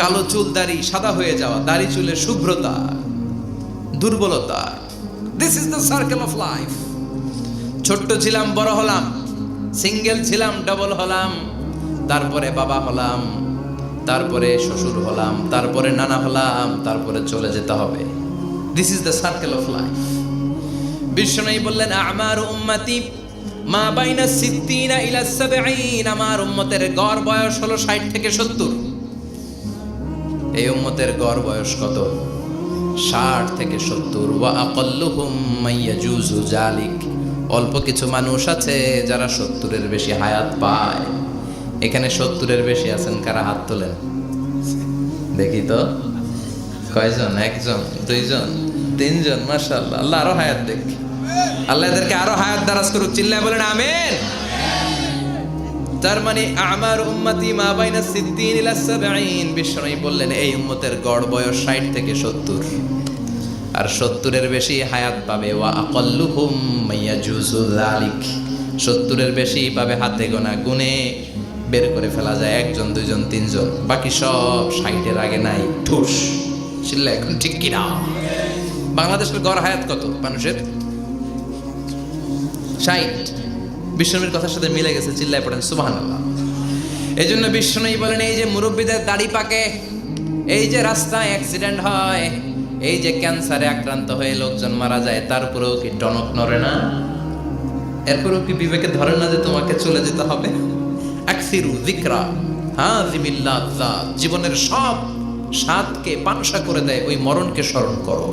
কালো চুল দাড়ি, সাদা হয়ে যাওয়া, দাড়ি চুলের শুভ্রতা, দুর্বলতা। This is the circle of life ছোট্ট ছিলাম, বড় হলাম সিঙ্গেল ছিলাম ডবল হলাম, তারপরে বাবা হলাম, তারপরে শ্বশুর হলাম, তারপরে নানা হলাম, তারপরে চলে যেতে হবে। This is the circle of life Vishnu বললেন, আমার উম্মতি, মা বাইনা সিদ্দিনা ইলা সাবঈন, আমার উম্মতের গড় বয়স হলো 60 থেকে 70 এই উম্মতের গড় বয়স কত? ষাট থেকে সত্তর। জালিক অল্প কিছু মানুষ আছে যারা সত্তরের বেশি হায়াত পায়। এখানে সত্তরের বেশি আছেন, কারা হাত তোলেন? দেখি তো। কয়জন? একজন, দুইজন, তিনজন, মাশাআল্লাহ। আল্লাহ আরও হায়াত দেখ। আল্লাহ এদেরকে আরও হায়াত দারাজ করুক। চিল্লায় বলেন, আমেন। তার মানে আমার উম্মতি মা বাইনা সিদ্দিন ইলা সাবঈন। বিশ্বনবী বললেন, এই উম্মতের গড় বয়স 60 থেকে 70 আর সত্তরের বেশি হায়াত পাবে। ওয়া আকাল্লুহুম মাইয়াজুজু যালিক। 70 এর বেশি পাবে হাতে গোনা গুনে বের করে ফেলা যায় একজন, দুইজন, তিনজন। বাকি সব 60 এর আগে নাই। ঠুস। চিল্লা, এখন ঠিক কি না? বাংলাদেশের গড় হায়াত কত মানুষের? 60 বিষ্ণুর কথার সাথে মিলে গেছে, চিল্লায় পড়েন সুবাহান আল্লাহ এই জন্য বিষ্ণুই বলেন, এই যে মুরব্বীদের দাড়ি পাকে, এই যে রাস্তায় অ্যাক্সিডেন্ট হয়, এই যে ক্যান্সারে আক্রান্ত হয়ে লোকজন মারা যায় তারপরেও কি টনক নড়ে না? এরপরেও কি বিবেকে ধরে না যে তোমাকে চলে যেতে হবে? আকসিরু যিকরা হ্যাঁ জীবনের সব স্বাদকে পানসা করে দেয়, ওই মরণকে স্মরণ করো।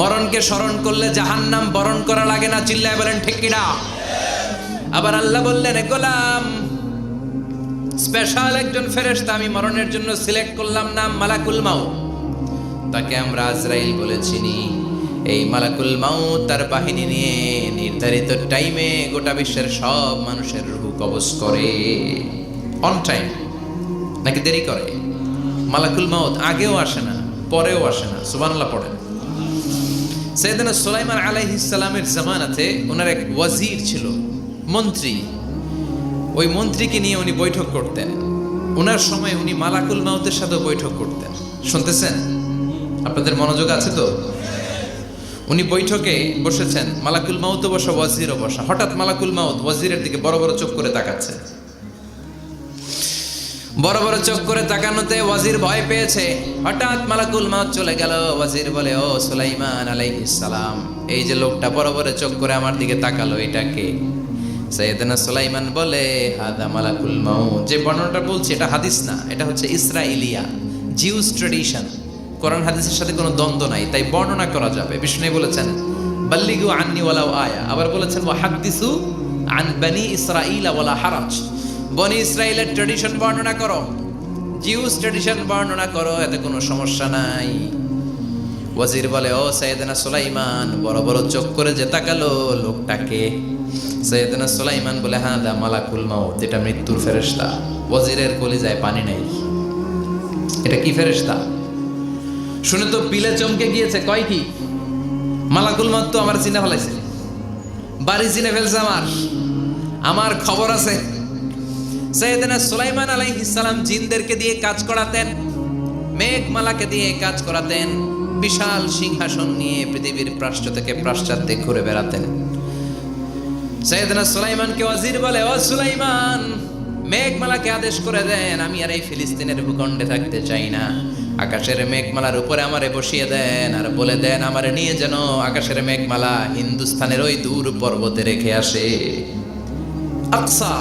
মরণকে স্মরণ করলে জাহান্নাম বরণ করা লাগে না, চিল্লায় বলেন, ঠিক কিনা? আবার আল্লাহ বললেন গোলাম স্পেশাল একজন ফেরেশতা আমি মরণের জন্য সিলেক্ট করলাম নাম মালাকুল মাউ তাকে আমরা আজরাইল বলে চিনি। এই মালাকুল মাউ তার বাহিনী নিয়ে নির্ধারিত টাইমে গোটা বিশ্বের সব মানুষের রুহ কবজ করে। অন টাইম নাকি দেরি করে? মালাকুল মাউত আগেও আসে না, পরেও আসে না, সুবহানাল্লাহ পড়েন। সৈয়দনা সুলাইমান আলাইহিসসালামের জামানাতে ওনার এক ওয়াজির ছিল মন্ত্রী। ওই মন্ত্রীকে নিয়ে উনি বৈঠক করতেন। ওনার সময় উনি মালাকুল মাউতের সাথে বৈঠক করতেন। শুনতেছেন? আপনাদের মনোযোগ আছে তো? উনি বৈঠকে বসেছেন, মালাকুল মাউতও বসা, ওয়াজিরও বসা। হঠাৎ মালাকুল মাউত ওয়াজিরের দিকে বড় বড় চোখ করে তাকাচ্ছে। বড় বড় চোখ করে তাকানোতে ওয়াজির ভয় পেয়েছে। হঠাৎ মালাকুল মাউত চলে গেল। ওয়াজির বলে, ও সুলাইমান আলাইহিস সালাম, এই যে লোকটা বড় বড় চোখ করে আমার দিকে তাকালো, এটা কে? সৈয়দনা সুলাইমান বলে, হাদা মালাকুল মাউত। যে বর্ণনাটা বলছি, এটা হাদিস না, এটা হচ্ছে ইসরাইলিয়া জিউস ট্রেডিশন কোরআন হাদিসের সাথে কোনো দ্বন্দ্ব নাই, তাই বর্ণনা করা যাবে। বিষ্ণু বলেছেন, বাল্লিগু আন্নি ওয়ালাও আয়া। আবার বলেছেন ওয়া হাদিসু আন বানি ইসরাইল ওয়ালা হারাজ। বনি ইসরাইলের ট্রেডিশন বর্ণনা করো। জিউস ট্রেডিশন বর্ণনা করো, এতে কোনো সমস্যা নাই। ওয়াজির বলে, ও সৈয়দনা সুলাইমান, বড় বড় চোখ করে যে তাকালো লোকটাকে সৈয়দনা সুলাইমান বলে হ্যাঁ দা, মালাকুল মাউত, এটা মৃত্যুর ফেরেশতা। ওয়াজিরের কলিজায় পানি নেই। এটা কি ফেরেশতা? শুনে তো পিলে চমকে গিয়েছে। কয় কি? মালাকুল মাউত তো আমার চিনে ফেলাইছে। বাড়ি চিনে ফেলছে আমার। আমার খবর আছে। সৈয়দনা সুলাইমান আলাইহিস সালাম জিনদেরকে দিয়ে কাজ করাতেন, মেঘ মালাকে দিয়ে কাজ করাতেন, বিশাল সিংহাসন নিয়ে পৃথিবীর প্রাশ্চ থেকে পাশ্চাত্যে ঘুরে বেড়াতেন। সৈয়দনা সুলাইমানকে ওয়াজির বলে, ও সুলাইমান, মেঘমালাকে আদেশ করে দেন, আমি আর এই ফিলিস্তিনের ভূখণ্ডে থাকতে চাই না। আকাশের মেঘমালার উপরে আমারে বসিয়ে দেন, আর বলে দেন, আমারে নিয়ে যেন আকাশের মেঘমালা হিন্দুস্তানের ওই দূর পর্বতে রেখে আসে। আকসা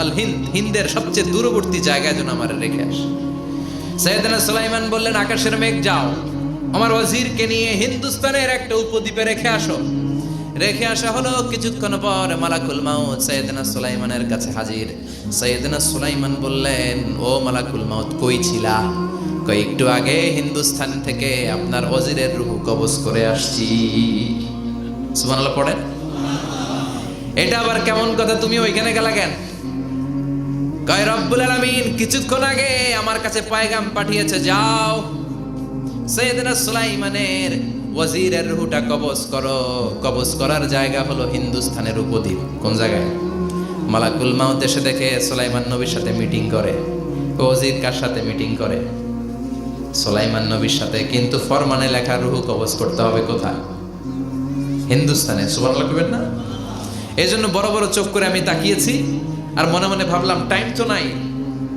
আল হিন্দ, হিন্দের সবচেয়ে দূরবর্তী জায়গায় যেন আমার রেখে আসে। সৈয়দনা সুলাইমান বললেন, আকাশের মেঘ যাও, আমার ওয়াজিরকে নিয়ে হিন্দুস্তানের একটা উপদ্বীপে রেখে আসো। রেখে আসা হলো কিছুক্ষণ পর মালাকুল মাউত সৈয়দনা সুলাইমানের কাছে হাজির। সৈয়দনা সুলাইমান বললেন, ও মালাকুল মাউত, কই ছিলা? কই, একটু আগে হিন্দুস্তান থেকে আপনার ওজিরের রুহু কবজ করে আসছি। সুবহানাল্লাহ, পড়েন। এটা আবার কেমন কথা, তুমি ওইখানে গেলা কেন? কয়, রব্বুল আলামিন, কিছুক্ষণ আগে আমার কাছে পায়গাম পাঠিয়েছে, যাও। সৈয়দনা সুলাইমানের ওয়াজিরের রুহুটা কবজ করো, কবজ করার জায়গা হলো হিন্দুস্তানের উপদ্বীপ। কোন জায়গায়? মালাকুল মাউত এসে দেখে সুলাইমান নবীর সাথে মিটিং করে। ওয়াজির কার সাথে মিটিং করে? সুলাইমান নবীর সাথে, কিন্তু ফরমানে লেখা রুহু কবজ করতে হবে কোথায়? হিন্দুস্তানে সুবহানাল্লাহ কইবেন না? এই জন্য বড় বড় চোখ করে আমি তাকিয়েছি, আর মনে মনে ভাবলাম টাইম তো নাই,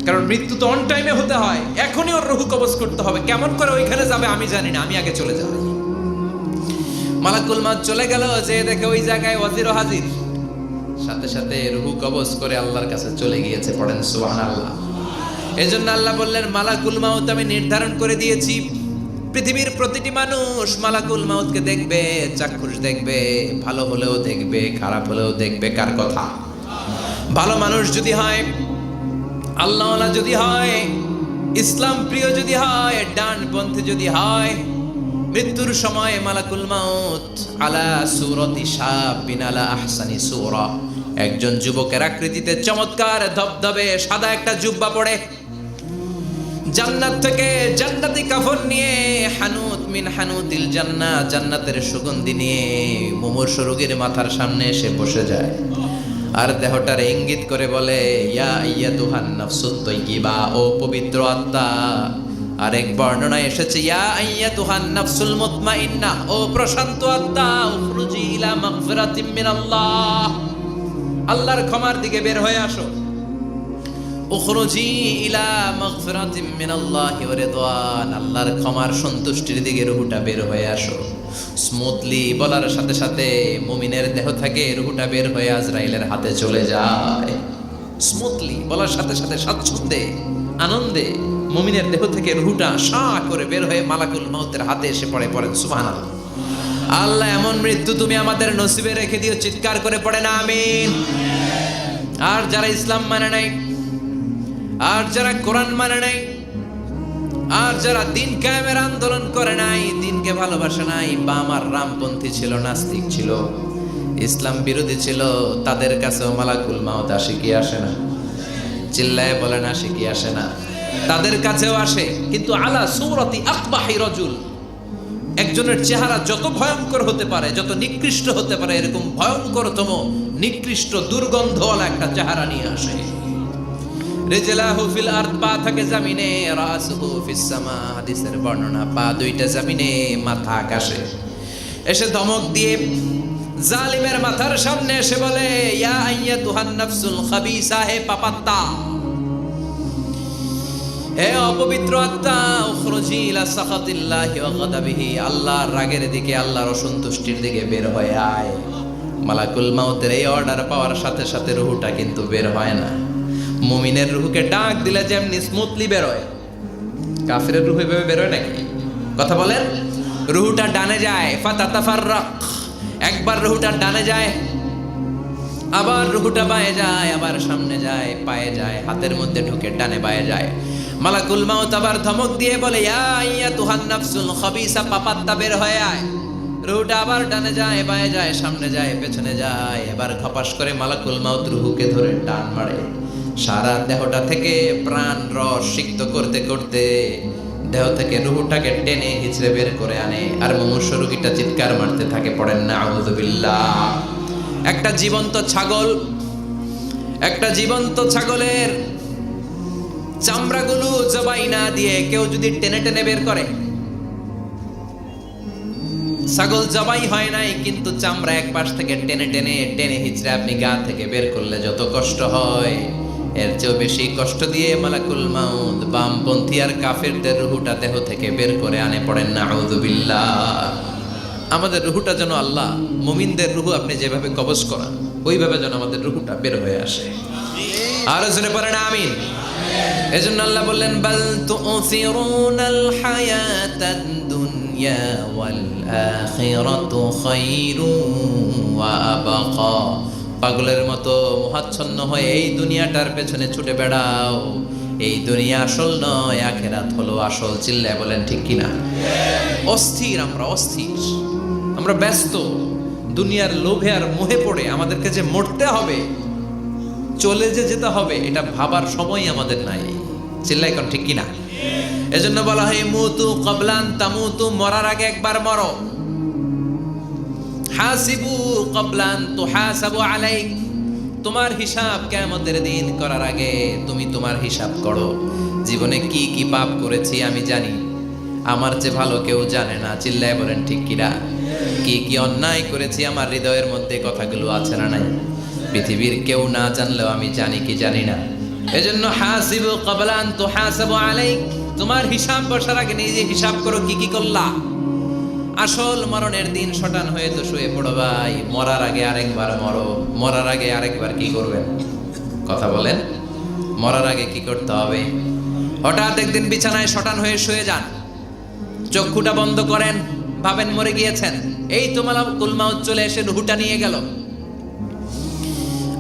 কারণ মৃত্যু তো অন টাইমে হতে হয়। এখনই ওর রুহু কবজ করতে হবে। কেমন করে ওইখানে যাবে আমি জানি না, আমি আগে চলে যাব মালাকুল মাত চলে গেল, যে দেখে ওই জায়গায় ওয়াজির হাজির। সাথে সাথে রুহু কবজ করে আল্লাহর কাছে চলে গিয়েছে, পড়েন সুবহানাল্লাহ। এই জন্য আল্লাহ বললেন, মালাকুল মাউত আমি নির্ধারণ করে দিয়েছি। পৃথিবীর প্রতিটি মানুষ মালাকুল মাউতকে দেখবে, চাক্ষুষ দেখবে, ভালো হলেও দেখবে, খারাপ হলেও দেখবে, কার কথা? ভালো মানুষ যদি হয়, আল্লাহওয়ালা যদি হয়, ইসলাম প্রিয় যদি হয়, ডানপন্থী যদি হয় মৃত্যুর সময় মালাকুল মাউত আলা সুরতি সাবিন আলা আহসানি সুরা। একজন যুবকের আকৃতিতে চমৎকার ধবধবে সাদা একটা জুব্বা পড়ে। জান্নাত থেকে জান্নাতি কাফন নিয়ে হানুত মিন হানুতিল জান্নাত জান্নাতের সুগন্ধি নিয়ে মুমূর্ষ রোগীর মাথার সামনে এসে বসে যায়। আর দেহটার ইঙ্গিত করে বলে, ইয়া ইয়া তুহান নাফসুত তৈকিবা ও পবিত্র আত্মা আরেক বর্ণনায় এসেছে, ইয়া আইয়া তুহান নাফসুল মুতমাইন্না, ও প্রশান্ত আত্মা, উখরুজি ইলা মাগফিরাতিম মিনাল্লাহ। আল্লাহর ক্ষমার দিকে বের হয়ে আসো। উখরুজি ইলা মাগফিরাতিম মিনাল্লাহি ওয়া রিদওয়ান, আল্লাহর ক্ষমার সন্তুষ্টির দিকে রুহুটা বের হয়ে আসো। স্মুথলি বলার সাথে সাথে মুমিনের দেহ থেকে রুহুটা বের হয়ে আজরাইলের হাতে চলে যায়। স্মুথলি বলার সাথে সাথে স্বাচ্ছন্দ্যে, আনন্দে মুমিনের দেহ থেকে রুহুটা সা করে বের হয়ে মালাকুল মাউতের হাতে এসে পড়ে, পড়েন, সুবহানাল্লাহ। আল্লাহ, এমন মৃত্যু তুমি আমাদের নসিবে রেখে দিও, চিৎকার করে পড়ে না, আমিন। আর যারা ইসলাম মানে নাই, আর যারা কোরআন মানে নাই, আর যারা দিন কায়েমের আন্দোলন করে নাই, দিনকে ভালোবাসে নাই, বা আমার রামপন্থী ছিল, নাস্তিক ছিল, ইসলাম বিরোধী ছিল, তাদের কাছেও মালাকুল মাউত আসে কি আসে না? চিল্লায় বলে না কি আসে না? তাদের কাছেও আসে। কিন্তু আলা সৌরতি আকবাহি রজুল, একজনের চেহারা যত ভয়ঙ্কর হতে পারে, যত নিকৃষ্ট হতে পারে, এরকম ভয়ঙ্করতম, নিকৃষ্ট দুর্গন্ধওয়ালা একটা চেহারা নিয়ে আসে। জামিনে বর্ণনা, পা দুইটা জামিনে, মাথা এসে ধমক দিয়ে জালিমের মাথার সামনে বলে, ইয়া পাপাত্তা হে অপবিত্র আত্মা, উখরুজি ইলা সাখাতিল্লাহি ওয়া গাদাবিহি, আল্লাহর রাগের দিকে, আল্লাহর অসন্তুষ্টির দিকে বের হয়ে আয়। মালাকুল মাউতের এই অর্ডার পাওয়ার সাথে সাথে রুহুটা কিন্তু বের হয় না। মুমিনের রুহুকে ডাক দিলে যেমনি স্মুথলি বেরোয়। কাফিরের রুহু এভাবে বেরোয় নাকি? কথা বলেন। রুহুটা ডানে যায়, ফাতাতাফাররাক। একবার রুহুটা ডানে যায়, আবার রুহুটা বায়ে যায়, আবার সামনে যায়, পায়ে যায়, হাতের মধ্যে ঢুকে ডানে বায়ে যায়। মালাকুল মাউত আবার ধমক দিয়ে বলে, ইয়া তুহান নাফসুল খাবিসা পাপাত্তা বের হয়ে আয়। রুহুটা আবার ডানে যায়, বায়ে যায়, সামনে যায়, পেছনে যায়। এবার খপাস করে মালাকুল মাউত রুহুকে ধরে টান মারে। সারা দেহটা থেকে প্রাণ রস সিক্ত করতে করতে দেহ থেকে রুহুটাকে টেনে হিচড়ে বের করে আনে। আর মুমূর্ষ রুগীটা চিৎকার মারতে থাকে, পড়েন না আউযুবিল্লাহ একটা জীবন্ত ছাগল, একটা জীবন্ত ছাগলের চামড়াগুলো জবাই না দিয়ে কেউ যদি টেনে টেনে বের করে। ছাগল জবাই হয় নাই, কিন্তু চামড়া এক পাশ থেকে টেনে টেনে টেনে হিচড়ে আপনি গা থেকে বের করলে যত কষ্ট হয়। এর চেয়েও বেশি কষ্ট দিয়ে মালাকুল মাউদ বামপন্থী আর কাফেরদের রুহুটা দেহ থেকে বের করে আনে পড়েন না আউযুবিল্লাহ আমাদের রুহুটা যেন আল্লাহ, মুমিনদের রুহু আপনি যেভাবে কবজ করান, ওইভাবে যেন আমাদের রুহুটা বের হয়ে আসে। আরও জোরে পড়েন আমিন। এজন্য আল্লাহ বললেন, বাল আল হায়াতাদ দুনিয়া ওয়াল আখিরাতু খায়রুন ওয়া আবাকা। পাগলের মতো মহাচ্ছন্ন হয়ে এই দুনিয়াটার পেছনে ছুটে বেড়াও। এই দুনিয়া আসল নয়, আখেরাত হলো আসল। চিল্লায় বলেন, ঠিক কিনা অস্থির আমরা অস্থির। আমরা ব্যস্ত। দুনিয়ার লোভে আর মোহে পড়ে আমাদেরকে যে মরতে হবে চলে যে যেতে হবে, এটা ভাবার সময় আমাদের নাই। চিল্লাই কোন ঠিক কিনা? এজন্য বলা হয়, মুতু কবলান তামুতু, মরার আগে একবার মরো। হাসিবু কবলান তুহাসাবু আলাইক। তোমার হিসাব কেমতের দিন করার আগে তুমি তোমার হিসাব করো। জীবনে কি কি পাপ করেছি আমি জানি। আমার যে ভালো কেউ জানে না। চিল্লায় বলেন, ঠিক কিরা কি কি অন্যায় করেছি আমার হৃদয়ের মধ্যে কথাগুলো আছে না নাই? পৃথিবীর কেউ না জানলেও আমি জানি কি জানি না। এজন্য হাসিবু কবলান তুহাসাবু আলাইক। তোমার হিসাব বসার আগে নিজে হিসাব করো কি কি করলা। আসল মরণের দিন শটান হয়ে তো শুয়ে পড়ো ভাই। মরার আগে আরেকবার মরো। মরার আগে আরেকবার কি করবেন? কথা বলেন। মরার আগে কি করতে হবে? হঠাৎ একদিন বিছানায় শটান হয়ে শুয়ে যান। চক্ষুটা বন্ধ করেন। ভাবেন মরে গিয়েছেন। এই তোমার কুলমাউত চলে এসে হুটা নিয়ে গেল।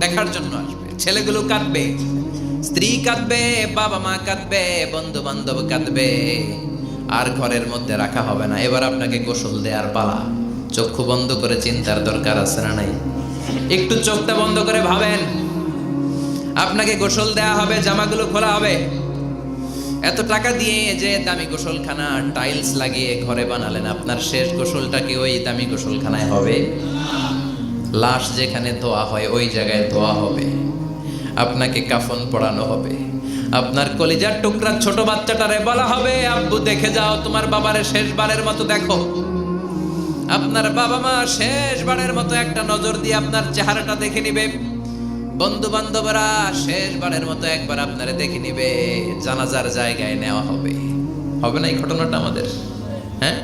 দেখার জন্য আসবে। ছেলেগুলো কাঁদবে, স্ত্রী কাঁদবে, বাবা মা কাঁদবে, বন্ধু বান্ধব কাঁদবে। আর ঘরের মধ্যে রাখা হবে না। এবার আপনাকে গোসল দেওয়ার পালা। চক্ষু বন্ধ করে চিন্তার দরকার আছে না নাই? একটু চোখটা বন্ধ করে ভাবেন। আপনাকে গোসল দেয়া হবে, জামাগুলো খোলা হবে। এত টাকা দিয়ে যে দামি গোসলখানা, টাইলস লাগিয়ে ঘরে বানালেন, আপনার শেষ গোসলটা কি ওই দামি গোসলখানায় হবে? লাশ যেখানে ধোয়া হয়, ওই জায়গায় ধোয়া হবে। আপনাকে কাফন পড়ানো হবে। আপনার কলিজার টুকরা ছোট বাচ্চাটারে বলা হবে, আব্বু, দেখে যাও, তোমার বাবারে শেষবারের মতো দেখো। আপনার বাবা মা শেষবারের মতো একটা নজর দিয়ে আপনার চেহারাটা দেখে নিবে। বন্ধু বান্ধবরা শেষবারের মতো একবার আপনারে দেখে নিবে, জানাজার জায়গায় নেওয়া হবে। হবে না এই ঘটনাটা আমাদের? হ্যাঁ?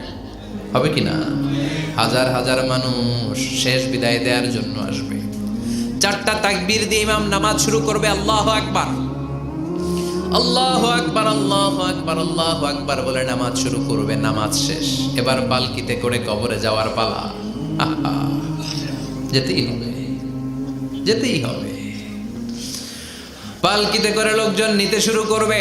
হবে কি না? হাজার হাজার মানুষ শেষ বিদায় দেওয়ার জন্য আসবে। চারটা তাকবীর দিয়ে ইমাম নামাজ শুরু করবে, আল্লাহ আকবার। আল্লাহ আকবার আল্লাহ আকবার আল্লাহ আকবার বলে নামাজ শুরু করবে, নামাজ শেষ। এবার পালকিতে করে কবরে যাওয়ার পালা। যেতেই হবে যেতেই হবে। পালকিতে করে লোকজন নিতে শুরু করবে।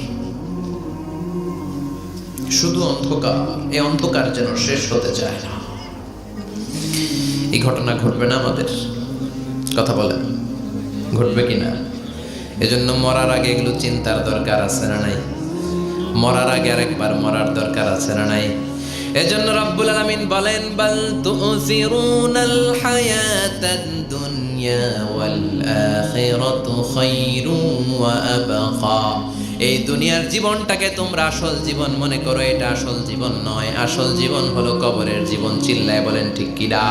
শুধু অন্ধকার, এই অন্ধকার যেন শেষ হতে চায় না। এই ঘটনা ঘটবে না আমাদের? কথা বলেন, ঘটবে কি না এজন্য মরার আগে এগুলো চিন্তার দরকার আছে না নাই? মরার আগে আরেকবার মরার দরকার আছে না নাই? এজন্য রব্বুল আলামিন বলেন, বাল তুসিরুনাল হায়াতাদ দুনিয়া ওয়াল আখিরাতু খায়রুম ওয়া আবকা। এই দুনিয়ার জীবনটাকে তোমরা আসল জীবন মনে করো, এটা আসল জীবন নয়। আসল জীবন হলো কবরের জীবন, চিল্লায় বলেন ঠিক কিরা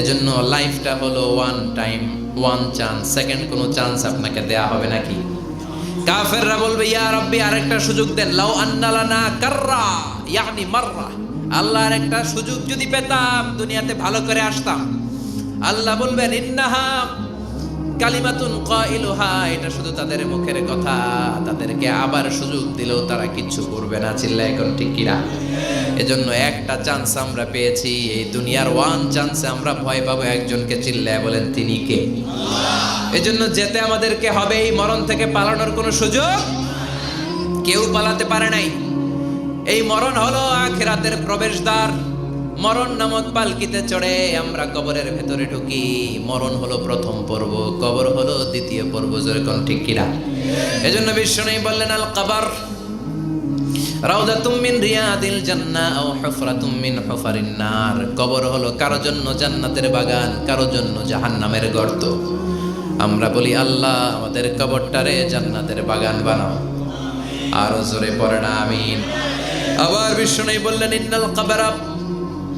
এজন্য লাইফটা হলো one time one chance second কোনো চান্স আপনাকে দেয়া হবে নাকি? কাফেররা বলবে, ইয়া রব্বি, আরেকটা সুযোগ দেন। লাউ আন্নালানা কাররা ইয়ানি মাররা। আল্লাহর একটা সুযোগ যদি পেতাম, দুনিয়াতে ভালো করে আসতাম। আল্লাহ বলবেন, ইন্নাহা কালিমাতুন কাইলুহা, এটা শুধু তাদের মুখের কথা। তাদেরকে আবার সুযোগ দিলেও তারা কিচ্ছু করবে না চিল্লা এখন ঠিক কিনা এজন্য একটা চান্স আমরা পেয়েছি, এই দুনিয়ার ওয়ান চান্সে আমরা ভয় পাবো একজনকে চিল্লায় বলেন তিনি কে? এজন্য যেতে আমাদেরকে হবে এই মরণ থেকে পালানোর কোনো সুযোগ? কেউ পালাতে পারে নাই। এই মরণ হলো আখেরাতের প্রবেশদ্বার। মরণ নামক পালকিতে চড়ে আমরা কবরের ভেতরে ঢুকি। মরণ হলো প্রথম পর্ব, কবর হলো দ্বিতীয় পর্ব যেরকম ঠিক কিনা এজন্য বিশ্ব নেই বললেন, আল কাবার রাউদাতুম মিন রিয়াদিল জান্নাহ আও হুফরাতুম মিন হুফারিন নার। কবর হলো কারও জন্য জান্নাতের বাগান, কারও জন্য জাহান্নামের গর্ত। আমরা বলি, আল্লাহ, আমাদের কবরটারে জান্নাতের বাগান বানাও। আরও জোরে পড়ে না, আমিন। আবার বিষ্ণু বললেন, ইন্নাল কাবারা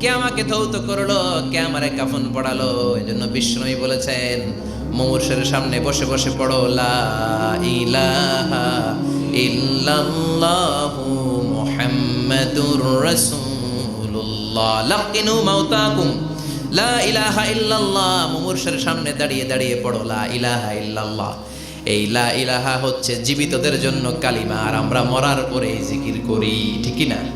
কে আমাকে ধৌত করল? কে আমারে কাফন পড়ালো? এই জন্য বিষ্ণুই বলেছেন, মুমূর্ষের সামনে বসে বসে পড়ো, লা ইলাহা ইল্লাল্লাহু মুহাম্মাদুর রাসূলুল্লাহ। লাকিনু মাউতাকুম লা ইলাহা ইল্লাল্লাহ। মুমূর্ষের সামনে দাঁড়িয়ে দাঁড়িয়ে পড়ো, লা ইলাহা ইল্লাল্লাহ। এই লা ইলাহা হচ্ছে জীবিতদের জন্য কালিমা। আর আমরা মরার পরে এই জিকির করি ঠিকই না?